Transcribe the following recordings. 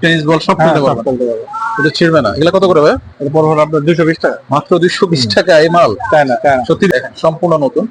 Tennis ball সব হ্যাঁ খেলতে পারবে। এটা ছিড়বে না। এগুলা কত করে ভাই? এরপর হলো আপনার দুশো বিশ টাকা। মাত্র দুইশো বিশ টাকা এই মাল? তাই না তাই সত্যি দেখেন সম্পূর্ণ নতুন।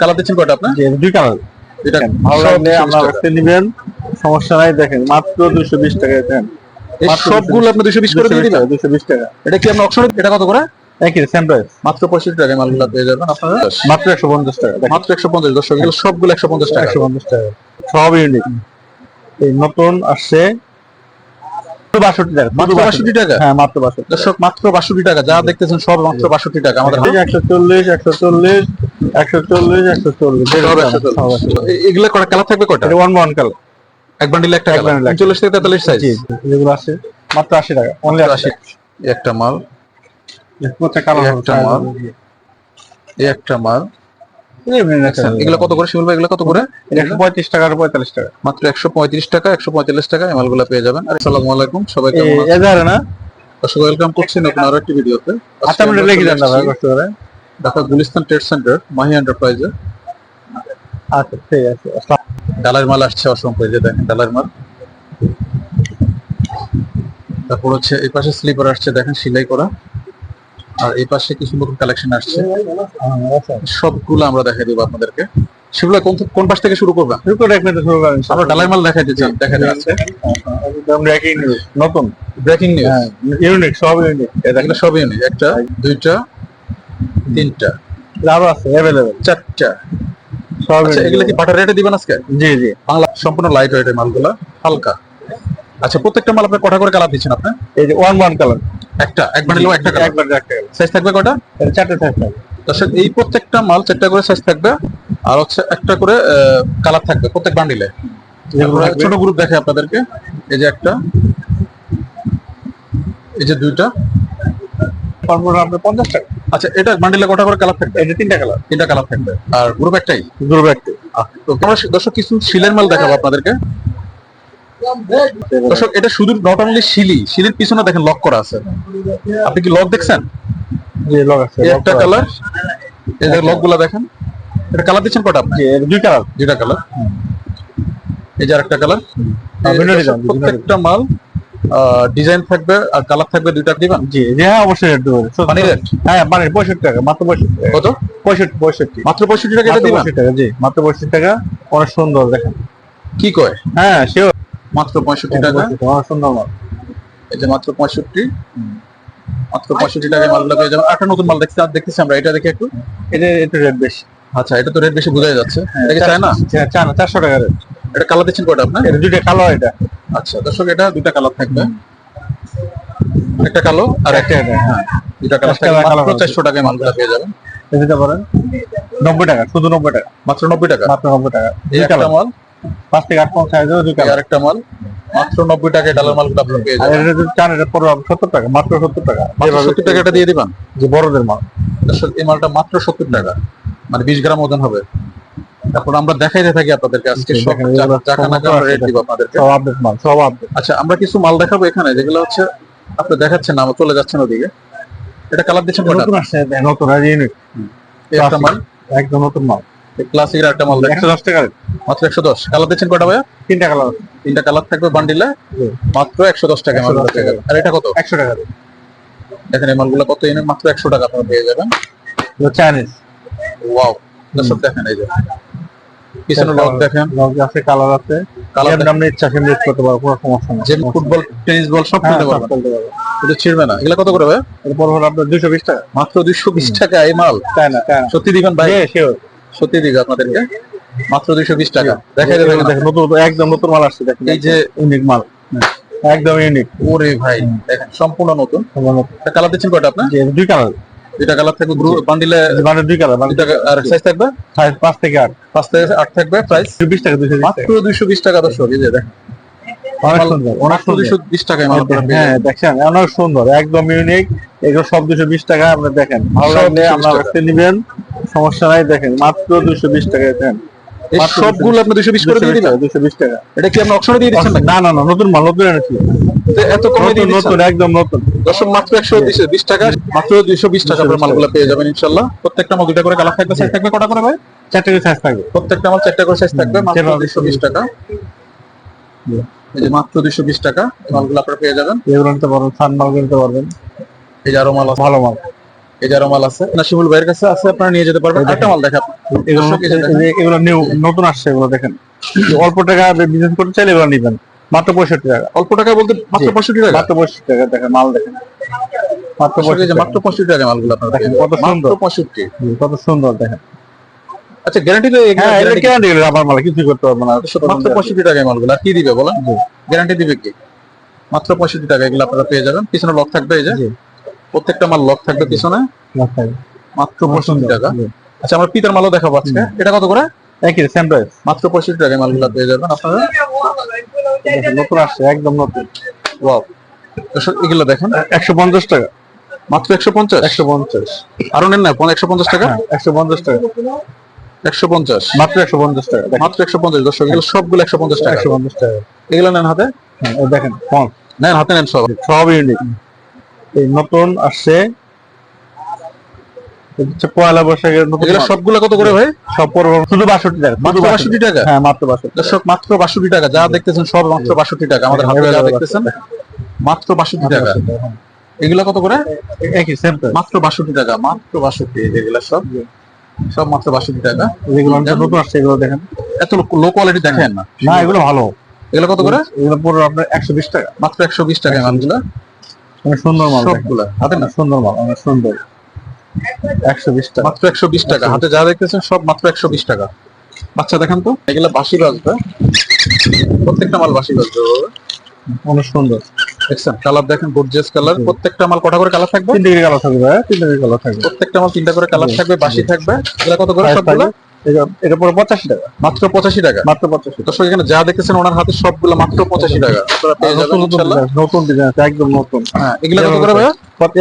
কালার দিচ্ছেন কয়টা আপনার? দুই কালার এটা ভালো লাগলে 220 আপনার টাকা। নিবেন। সমস্যা নাই দেখেন মাত্র দুশো বিশ টাকা দেন। সবগুলো আপনি দুইশো বিশ করে দিয়ে দিবেন? দুশো বিশ টাকা। এটা কি আপনি অপশনে এটা কত করে? একই সেম প্রাইস মাত্র পঁয়ষট্টি টাকায় মালগুলো পেয়ে যাবেন আপনারা। মাত্র একশো পঞ্চাশ টাকা মাত্র একশো পঞ্চাশ দর্শক এগুলো সবগুলো একশো পঞ্চাশ টাকা। একশো পঞ্চাশ টাকা। সব ইউনিক এই নতুন আসছে বাষট্টি টাকা মাত্র বাষট্টি টাকা? হ্যাঁ মাত্র বাষট্টি দর্শক মাত্র বাষট্টি টাকা। যা দেখতেছেন সব মাত্র বাষট্টি টাকা। আমাদের একশো চল্লিশ একশো চল্লিশ একশো চল্লিশ একশো চল্লিশ। এগুলো কটা কালার থাকবে কয়টা? ওয়ান ওয়ান কালার এক বান্ডিল একটা এক bundle চল্লিশ থেকে তেতাল্লিশ সাইজ যেগুলো আছে। মাত্র আশি টাকা। অনলি আশি একটা মাল। একটা মাল। একটা মাল। এগুলো কত করে শিবুল ভাই? এগুলো কত করে? একশো পঁয়ত্রিশ টাকা আর পঁয়তাল্লিশ টাকা। মাত্র একশো পঁয়ত্রিশ টাকা একশো পঁয়তাল্লিশ টাকা এই মালগুলো পেয়ে যাবেন। আর আসসালামু আলাইকুম সবাই কেমন না? দর্শক ওয়েলকাম করছি নতুন আরও একটি ভিডিওতে। আচ্ছা ঢাকা গুলিস্তান ট্রেড সেন্টার মাহি এন্টারপ্রাইজে। আচ্ছা ঠিক আছে। ডালার মাল আসছে অসংখ্য যে দেখেন ডালার মাল। তারপর হচ্ছে এই পাশে স্লিপার আসছে দেখেন সেলাই করা। আর এই পাশে কিছু নতুন কালেকশন আসছে। সবগুলো আমরা দেখাই দেবো আপনাদেরকে। সেগুলো কোন কোন পাশ থেকে শুরু করবেন? শুরু করে এক শুরু করেন আমরা ডালার মাল দেখাই দিচ্ছি দেখাই দিচ্ছি আমরা একই নিউজ নতুন ব্রেকিং নিউজ হ্যাঁ ইউনিক সব ইউনিক এগুলো সবই নেই একটা দুইটা তিনটা। আরও আছে অ্যাভেলেবেল চারটা। সব আচ্ছা এগুলো কি বাটার রেটে দিবেন আজকে? জি জি। বাংলা সম্পূর্ণ লাইট ওয়েটের মালগুলা হালকা। আচ্ছা প্রত্যেকটা মাল আপনি কটা করে কালার দিচ্ছেন আপনি? এই যে ওয়ান ওয়ান কালার একটা এক একটা সাইজ থাকবে কটা চারটে থাকবে। দর্শক এই প্রত্যেকটা মাল চারটা করে সাইজ থাকবে আর হচ্ছে একটা করে কালার থাকবে প্রত্যেক বান্ডিলে ছোট গ্রুপ দেখে আপনাদেরকে এই যে একটা এই যে দুইটা। আপনার পঞ্চাশ টাকা। আচ্ছা এটা বান্ডিলে কটা করে কালার থাকবে? এটা তিনটা কালার তিনটা কালার থাকবে। আর গ্রুপ একটাই? গ্রুপ তো আমরা দর্শক কিছু শিলের মাল দেখাবো আপনাদেরকে। দর্শক এটা শুধু নট অনলি শিলি শিলির পিছনে দেখেন লক করা আছে। আপনি কি লক দেখছেন? জি লগ আছে একটা কালার এই যে দেখেন এটা কালার দিচ্ছেন কটা আপনি? দুই কালার দুইটা কালার এই যে আরেকটা কালার বিভিন্ন প্রত্যেকটা মাল ডিজাইন থাকবে আর কালার থাকবে দুইটা দিবেন জি জি হ্যাঁ অবশ্যই রেট দেবো। পানি রেট হ্যাঁ মানে পঁয়ষট্টি টাকা মাত্র পঁয়ষট্টি কত? পঁয়ষট্টি পঁয়ষট্টি। মাত্র পঁয়ষট্টি টাকা এটা দিবেন? পঁয়ষট্টি টাকা জি মাত্র পঁয়ষট্টি টাকা অনেক সুন্দর দেখেন। কি কয়? হ্যাঁ সেও মাত্র পঁয়ষট্টি টাকা? অনেক এই যে মাত্র পঁয়ষট্টি? মাত্র পঁয়ষট্টি টাকায় মালগুলো পেয়ে যাবেন। একটা নতুন মাল দেখছি দেখতেছি আমরা এটা দেখি একটু। এটা একটু রেট বেশি। আচ্ছা এটা তো রেট বেশি বোঝা যাচ্ছে। এটা কি চায় না চা- চা না চারশো টাকা রেট। এটা কালার দিচ্ছেন কয়টা আপনার? এটা দুইটা কালো এটা। আচ্ছা দর্শক এটা দুইটা কালার থাকবে। একটা কালো আর একটা হ্যাঁ। দুইটা কালার থাকবে। মাত্র চারশো টাকায় মালগুলো পেয়ে যাবেন। এটা দিতে পারেন নব্বই টাকা শুধু নব্বই টাকা। মাত্র নব্বই টাকা? মাত্র নব্বই টাকা। এই কালার। মাল পাঁচ থেকে আট আরেকটা মাল মাত্র নব্বই টাকায় ডালার মালগুলো আপনারা পেয়ে যাবেন? এটা যদি চান এটা পড়বে সত্তর টাকা মাত্র সত্তর টাকা। সত্তর টাকা। দিয়ে দিবেন? যে বড়দের মাল। এই মালটা মাত্র সত্তর টাকা। মানে বিশ গ্রাম ওজন হবে। তারপর আমরা দেখাইতে থাকি আপনাদেরকে আজকে রেট দিব সব আপডেট মাল সব আপডেট আচ্ছা আমরা কিছু মাল দেখাবো এখানে যেগুলো হচ্ছে আপনি দেখাচ্ছেন না চলে যাচ্ছেন ওদিকে। এটা কালার দিচ্ছেন নতুন আসছে নতুন আর ইউনিক একটা মাল? একদম নতুন মাল। ক্লাসিক একটা মাল দেখেন একশো দশ টাকা rate। মাত্র একশো দশ। কালার দিচ্ছেন কয়টা ভাইয়া? তিনটা কালার তিনটা কালার থাকবে বান্ডিলে। মাত্র একশো দশ টাকা 110 মালগুলো পেয়ে আর এটা কত? একশো টাকা। দেখেন এই মালগুলো কত এনে মাত্র একশো টাকা আপনারা পেয়ে যাবেন। চাইনিজ ওয়াও দর্শক দেখেন এই যে। পিছনে লক দেখেন। লগ আছে কালার আছে। কালার যেমন আপনি ইচ্ছা সেমনি ইউজ করতে পারব কোনো সমস্যা নেই। যে ফুটবল টেনিস বল সব হ্যাঁ, খেলতে পারবেন। এটা ছিড়বে না। এগুলো কত করে ভাই এরপর হলো আপনার দুশো বিশ টাকা। মাত্র দুইশো বিশ টাকা এই মাল। তাই না সত্যি দিবেন ভাই। সত্যি দিবে আপনাদেরকে। মাত্র দুইশো বিশ টাকা। দেখাই দেখেন, দেখেন, নতুন একদম নতুন মাল আসছে দেখেন এই যে ইউনিক মাল। একদম ইউনিক ওরে ভাই দেখেন সম্পূর্ণ নতুন। কালার দিচ্ছেন কয়টা আপনার? দুই কালার দুইটা কালার থাকবে বান্ডিলে মানে দুই কালার দুইটা আর সাইজ থাকবে? সাইজ পাঁচ থেকে আট। পাঁচ থেকে আট থাকবে প্রাইস বিশ টাকা দুশো বিশ মাত্র দুইশো বিশ টাকা দর্শক এই যে দেখেন। অনেক সুন্দর অনেক সুন্দর। দুইশো বিশ টাকায় মাল হ্যাঁ অনেক সুন্দর একদম ইউনিক এগুলো সব দুশো বিশ টাকা আপনি দেখেন। ভালো লাগলে আপনার। নিবেন সমস্যা নাই দেখেন মাত্র দুশো বিশ টাকা মাত্র সবগুলো আপনি দুইশো বিশ করে দিয়ে দুশো বিশ টাকা এটা কি আপনি অপশনে দিয়ে দিচ্ছেন না না না নতুন মাল নতুন এনেছি এত কমে দিয়ে নতুন একদম নতুন। দর্শক মাত্র একশো বিশ টাকা। মাত্র দুইশো বিশ টাকা আপনার মালগুলো পেয়ে যাবেন ইনশাল্লাহ। প্রত্যেকটা মাল দুইটা করে কালার থাকবে সাইজ থাকবে কটা করে ভাই? চারটে সাইজ থাকবে। প্রত্যেকটা মাল চারটা করে সাইজ থাকবে মাত্র দুইশো বিশ টাকা। এই যে মাত্র দুইশো বিশ টাকা মালগুলো আপনারা পেয়ে যাবেন। এগুলো নিতে পারবেন সান মাল কিনতে পারবেন। এই যে আরও মাল ভালো মাল। এই মাল আছে। নাসিমুল ভাইয়ের কাছে আছে আপনারা নিয়ে যেতে পারবেন। একটা মাল দেখা এগুলো দর্শক, এই যে দেখেন। এই- এগুলো নিউ নতুন আসছে এগুলো দেখেন। অল্প টাকা বিজনেস করতে চাইলে এগুলো নিবেন। মাত্র পঁয়ষট্টি টাকা। অল্প টাকা বলতে মাত্র পঁয়ষট্টি টাকা? মাত্র পঁয়ষট্টি টাকা দেখেন মাল দেখেন। মাত্র পঁয়ষট্টি মাত্র পঁয়ষট্টি টাকা মালগুলো আপনারা দেখেন, পেয়ে কত। সুন্দর। পঁয়ষট্টি। কত সুন্দর দেখেন। আচ্ছা গ্যারান্টি তো গ্যারান্টি কেন মাল কিছু করতে পারব না। মাত্র পঁয়ষট্টি টাকায় মালগুলো। আর কি দিবে বলেন? গ্যারান্টি দিবে কি? মাত্র পঁয়ষট্টি টাকা এগুলো আপনারা পেয়ে যাবেন। পিছনে লক থাকবে এই যে। প্রত্যেকটা মাল লক থাকবে পিছনে? মাত্র পঁয়ষট্টি টাকা। আচ্ছা আমরা পিতার মালও দেখাবো আজকে। এটা কত করে? একই সেম প্রাইস মাত্র পঁয়ষট্টি টাকায় মালগুলো পেয়ে যাবেন আপনারা। নতুন আসছে একদম নতুন। ওয়াও এগুলো দেখেন। একশো পঞ্চাশ টাকা। মাত্র একশো পঞ্চাশ? একশো পঞ্চাশ। আরও নেন না একশো পঞ্চাশ টাকা? হ্যাঁ একশো পঞ্চাশ টাকা। একশো পঞ্চাশ। মাত্র একশো পঞ্চাশ টাকা মাত্র একশো পঞ্চাশ দর্শক এগুলো সবগুলো একশো পঞ্চাশ টাকা। একশো পঞ্চাশ টাকা। এগুলো নেন হাতে? হ্যাঁ, দেখেন নেন হাতে নেন সব। সব ইউনিক। এই নতুন আসছে। পয়লা বৈশাখের সবগুলো কত করে ভাই? সব শুধু বাষট্টি টাকা। মাত্র বাষট্টি টাকা? হ্যাঁ মাত্র বাষট্টি। দর্শক মাত্র বাষট্টি টাকা। যা দেখতেছেন সব মাত্র বাষট্টি টাকা। আমাদের হাতে যা দেখতেছেন মাত্র বাষট্টি টাকা। এগুলো কত করে? একই সেম মাত্র বাষট্টি টাকা মাত্র বাষট্টি। এগুলো সব সব মাত্র বাষট্টি টাকা। যেগুলো নতুন আসছে এগুলো দেখেন। এত লো কোয়ালিটি দেখেন না। না এগুলো ভালো। এগুলো কত করে? এগুলো পুরো আপনার একশো বিশ টাকা। মাত্র একশো বিশ টাকা মালগুলো। সুন্দর মাল সবগুলা। হাতে না সুন্দর মাল অনেক সুন্দর। একশো বিশ টাকা। মাত্র একশো বিশ টাকা। হাতে যা দেখতেছেন সব মাত্র একশো বিশ টাকা। বাচ্চা দেখেন তো। এগুলো বাসি বাজবে। প্রত্যেকটা মাল বাসি বাজবে। অনেক সুন্দর। দেখছেন? কালার দেখেন গর্জিয়াস কালার। প্রত্যেকটা মাল কটা করে কালার থাকবে? তিন ডিগ্রি কালার থাকবে তিন ডিগ্রি কালার থাকবে। প্রত্যেকটা মাল তিনটা করে কালার থাকবে বাসি থাকবে। এগুলো কত করে সবগুলো? থাকবে, এটা- পুরো পঁচাশি টাকা। মাত্র পঁচাশি টাকা? মাত্র পঁচাশি দর্শক এখানে যা দেখতেছেন ওনার হাতে সবগুলো মাত্র পঁচাশি টাকা। নতুন ডিজাইন একদম নতুন। হ্যাঁ এগুলো কত করে ভাইয়া?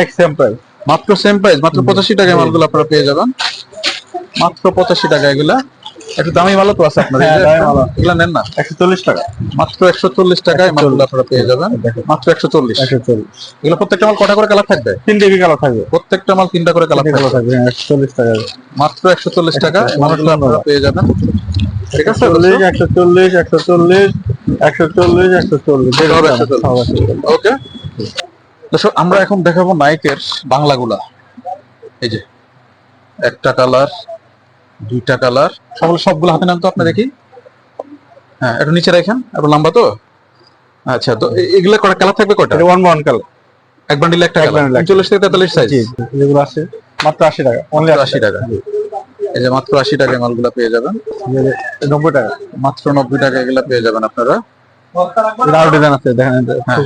এক সেম প্রাইস মাত্র সেম প্রাইস মাত্র পঁচাশি টাকায় মালগুলো আপনারা পেয়ে যাবেন। মাত্র পঁচাশি টাকা এগুলা। একটু দামি মালও তো আছে আপনার এই হ্যাঁ। এগুলা নেন না। একশো চল্লিশ টাকা। মাত্র একশো চল্লিশ টাকায় মালগুলো আপনারা পেয়ে যাবেন। মাত্র একশো চল্লিশ একশো চল্লিশ এগুলো প্রত্যেকটা মাল কটা করে কালার থাকবে? তিন ডিগ্রি কালার থাকবে। প্রত্যেকটা মাল তিনটা করে কালার থাকবে। হ্যাঁ, একশো চল্লিশ টাকা। মাত্র একশো চল্লিশ টাকা। মালগুলো আপনারা পেয়ে যাবেন। ঠিক আছে চল্লিশ একশো চল্লিশ একশো চল্লিশ একশো চল্লিশ একশো চল্লিশ সব 140 ওকে। দর্শক আমরা এখন দেখাবো নাইকের বাংলাগুলা। এই যে একটা কালার দুইটা কালার। সবগুলো সবগুলো হাতে নেন তো আপনি দেখি হ্যাঁ একটু নিচে রাখেন একটু লম্বা তো? আচ্ছা তো এগুলা কটা কালার থাকবে কটা? ওয়ান ওয়ান কালার এক বান্ডিলে একটা কালার। চল্লিশ থেকে তেতাল্লিশ সাইজ জি যেগুলো আছে। মাত্র আশি টাকা। অনলি আশি টাকা। এই যে মাত্র আশি টাকায় মালগুলা পেয়ে যাবেন। নব্বই টাকা। মাত্র নব্বই টাকা এগুলা পেয়ে যাবেন আপনারা। আরও ডিজাইন আছে দেখেন এটা হ্যাঁ।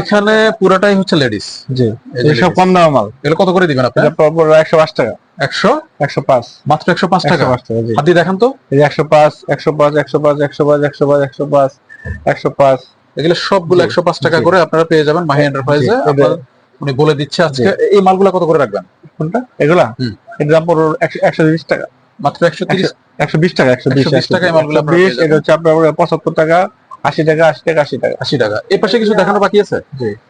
এখানে পুরাটাই হচ্ছে লেডিস জি ladies। কম দাম মাল। এগুলো কত করে দিবেন আপনি? একশো পাঁচ টাকা। একশো? একশো পাঁচ। মাত্র একশো পাঁচ টাকা? টাকা হাত দিয়ে দেখেন তো। একশো পাঁচ একশো পাঁচ একশো পাঁচ একশো পাঁচ একশো পাঁচ একশো পাঁচ একশো পাঁচ। এগুলো সবগুলো একশো পাঁচ টাকা করে আপনারা পেয়ে যাবেন মাহি এন্টারপ্রাইজে উনি বলে দিচ্ছে আজকে। এই মালগুলো কত করে রাখবেন? কোনটা? এগুলা? হুম। দাম পড়ো একশো একশো বিশ টাকা। মাত্র একশো তিরিশ? একশো বিশ টাকা একশো বিশ 120 টাকায় মালগুলো বিশ এটা হচ্ছে আপনার পঁচাত্তর টাকা আশি টাকা আশি টাকা আশি টাকা। আশি টাকা। এ পাশে কিছু দেখানো বাকি আছে?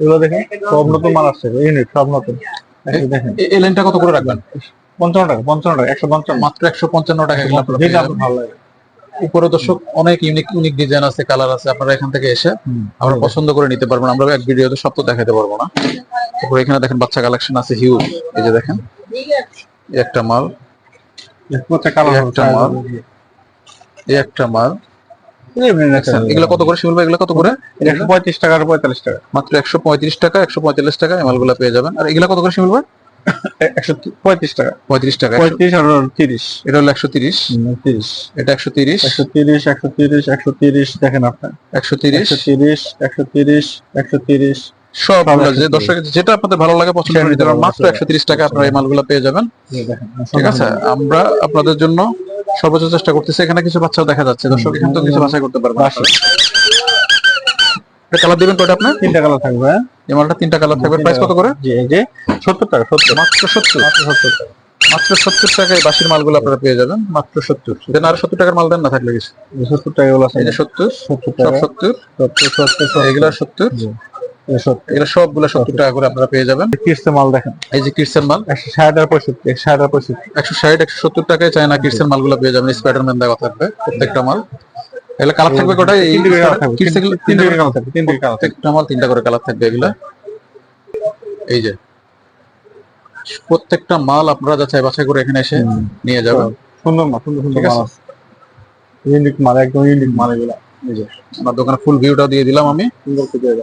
এগুলো দেখেন সব নতুন মাল আসছে ইউনিট সব নতুন। দেখেন। এই লাইনটা কত করে রাখবেন? পঞ্চান্ন টাকা পঞ্চান্ন টাকা একশো পঞ্চান্ন মাত্র একশো পঞ্চান্ন টাকা যেটা আপনার ভালো লাগে। উপরে দর্শক অনেক ইউনিক ইউনিক ডিজাইন আছে কালার আছে আপনারা এখান থেকে এসে আমরা পছন্দ করে নিতে পারবেন আমরা এক ভিডিওতে সব তো দেখাতে পারব না। তারপরে এখানে দেখেন বাচ্চা কালেকশন আছে হিউজ এই যে দেখেন একটা মাল একটা মাল। একটা মাল। এগুলো কত করে শিমুল ভাই এগুলো কত করে? একশো পঁয়ত্রিশ টাকা আর পঁয়তাল্লিশ টাকা। মাত্র একশো পঁয়ত্রিশ টাকা একশো পঁয়তাল্লিশ টাকা এই মালগুলো পেয়ে যাবেন। আর এগুলো কত করে শিমুল ভাই? একশো পঁয়ত্রিশ টাকা। পঁয়ত্রিশ টাকা পঁয়ত্রিশ আর তিরিশ। এটা হলো একশো তিরিশ। তিরিশ এটা একশো তিরিশ। একশো তিরিশ একশো তিরিশ একশো তিরিশ দেখেন আপনার। একশো তিরিশ। তিরিশ একশো তিরিশ একশো তিরিশ। সবগুলো যে দর্শক যেটা আপনাদের ভালো লাগে পছন্দ করে নিতে পারেন মাত্র একশো তিরিশ টাকা আপনারা এই মালগুলো পেয়ে যাবেন। ঠিক আছে আমরা আপনাদের জন্য সর্বোচ্চ চেষ্টা করতেছি। এখানে কিছু বাচ্চাও দেখা যাচ্ছে। দর্শক এখান কিছু বাছাই করতে পারবেন বাসা। কালার দিবেন আপনার? তিনটা কালার থাকবে। হ্যাঁ? এই মালটা তিনটা কালার থাকবে। প্রাইস কত করে? জি এই যে সত্তর টাকা সত্তর। মাত্র সত্তর? মাত্র সত্তর টাকা। মাত্র সত্তর টাকায় বাসির মালগুলো আপনারা পেয়ে যাবেন। মাত্র সত্তর। দেন আর সত্তর টাকার মাল দেন না থাকলে কিছু? এই যে সত্তর টাকা এগুলো আছে। এই যে সত্তর সত্তর সব টাকা। সত্তর। সত্তর সত্তর সত্তর। এগুলো সত্তর। জি, এই সত্তর। এগুলো সবগুলো সত্তর টাকা করে আপনারা পেয়ে যাবেন। কিডসের মাল দেখেন। এই যে মাল। একশো ষাট আর পঁয়ষট্টি একশো ষাট আর পঁয়ষট্টি। একশো ষাট একশো সত্তর টাকায় চায়না কিডসের মালগুলো পেয়ে যাবেন। স্পাইডারম্যান দেওয়া থাকবে প্রত্যেকটা মাল। এগুলো কালার থাকবে কটা এই করে কালার থাকবে কিডস এগুলো তিনটে করে কালার থাকবে তিনটে কালার প্রত্যেকটা মাল তিনটা করে কালার থাকবে এগুলা। এই যে প্রত্যেকটা মাল আপনারা যাচাই বাছাই করে এখানে এসে নিয়ে যাবেন। সুন্দর মাল সুন্দর সুন্দর মাল ইউনিক মাল একদম ইউনিক মাল এগুলো এই যে। আমার দোকানে ফুল ভিউটা দিয়ে দিলাম আমি। সুন্দর করে।